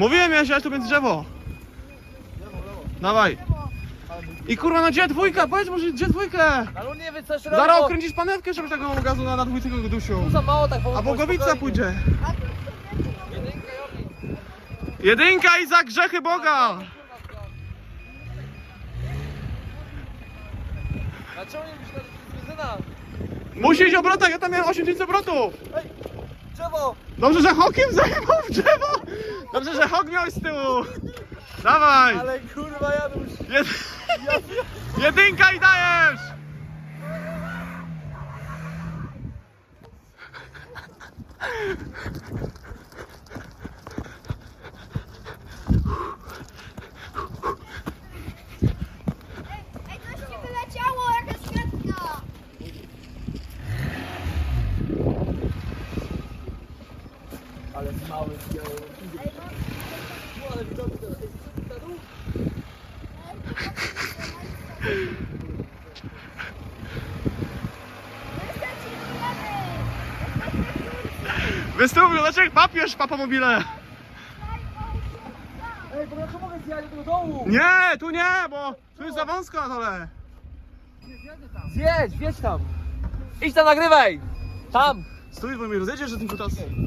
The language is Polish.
Mówiłem, miałeś jechać tu między drzewo. Dawaj. I kurwa, no gdzie dwójka? Powiedz może gdzie dwójkę? Ale on nie wie co jeszcze Zaraz robi, okręcisz panewkę, żeby tego gazu na, na dwójce go dusił. bo za mało tak A Bogowica pójdzie. Jedynka i za grzechy Boga. A czemu nie myślę, że to jest benzyna? Musi iść obrotach, ja tam miałem 8 tysięcy obrotów. Drzewo! Dobrze, że hokiem zajebał w drzewo. Dobrze, że hok miałeś z tyłu. Dawaj. Ale kurwa Janusz! Jed... Jedynka i dajesz. Ej, coś ci wyleciało, jakaś kwiatka! Ale mały wziął. Ale widoki to jest. Wystąpił, dlaczego papież papa mobile? Ej, bo ja to mogę zjechać do dołu! Nie, tu nie, bo tu jest za wąsko na dole. Zjedź, wjedź tam! Idź tam, nagrywaj! Tam! Stój, bo mnie rozjedziesz, że tym kutasem.